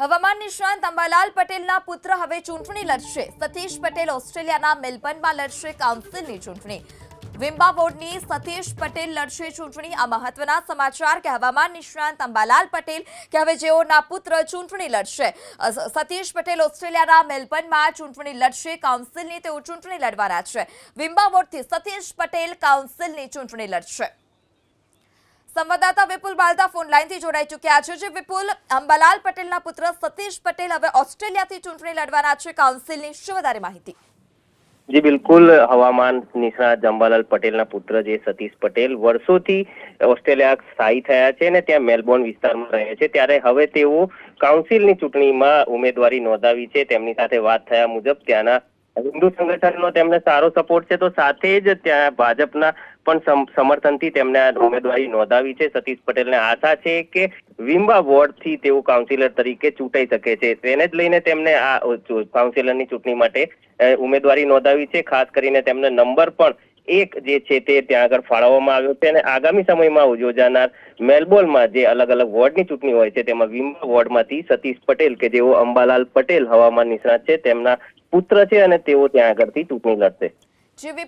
હવામાન નિષ્ણાંત અંબાલાલ પટેલના પુત્ર હવે ચૂંટણી લડશે. સતીશ પટેલ ઓસ્ટ્રેલિયાના મેલબર્નમાં લડશે કાઉન્સિલની ચૂંટણી. વિમ્બા બોર્ડની સતીશ પટેલ લડશે ચૂંટણી. આ મહત્વના સમાચાર કે હવામાન નિષ્ણાંત અંબાલાલ પટેલ કે હવે જેઓના પુત્ર ચૂંટણી લડશે. સતીશ પટેલ ઓસ્ટ્રેલિયાના મેલબર્નમાં ચૂંટણી લડશે, કાઉન્સિલની તેઓ ચૂંટણી લડવાના છે. વિમ્બા બોર્ડથી સતીશ પટેલ કાઉન્સિલની ચૂંટણી લડશે. સંવાદદાતા વિપુલ બાલતા ફોન લાઈનથી જોડાઈ ચૂક્યા છે. જે વિપુલ, અંબાલાલ પટેલના પુત્ર સતીશ પટેલ હવે ઓસ્ટ્રેલિયાથી ચૂંટણી લડવાના છે. કાઉન્સિલની શું વધારે માહિતી? જી બિલકુલ, હવામાન નિષ્ણાત જંબાલાલ પટેલના પુત્ર જે સતીશ પટેલ વર્ષોથી ઓસ્ટ્રેલિયા સ્થાયી થયા છે અને ત્યાં મેલબોર્ન વિસ્તારમાં રહે છે. ત્યારે હવે તેઓ કાઉન્સિલની ચૂંટણીમાં ઉમેદવારી નોંધાવી છે. તેમની સાથે વાત થયા મુજબ ત્યાંના હિન્દુ સંગઠનનો તેમને સારો સપોર્ટ છે, તો સાથે જ ત્યાં ભાજપના પણ સમ- સમર્થનથી તેમને આ ઉમેદવારી નોંધાવી છે. સતીશ પટેલને આશા છે કે વિમ્બા વોર્ડથી તેઓ કાઉન્સિલર તરીકે ચૂંટાઈ શકે છે. તેને જ લઈને તેમને આ કાઉન્સિલરની ચૂંટણી માટે ઉમેદવારી નોંધાવી છે. ખાસ કરીને તેમને નંબર પણ એક જે છે તે ત્યાં આગળ ફાળવવામાં આવ્યો છે અને આગામી સમયમાં યોજાનાર મેલબોર્નમાં જે અલગ અલગ વોર્ડની ચૂંટણી હોય છે, તેમાં વિમા વોર્ડમાંથી સતીશ પટેલ કે જેઓ અંબાલાલ પટેલ હવામાન નિષ્ણાત છે, તેમના પુત્ર છે અને તેઓ ત્યાં આગળથી ચૂંટણી લડશે.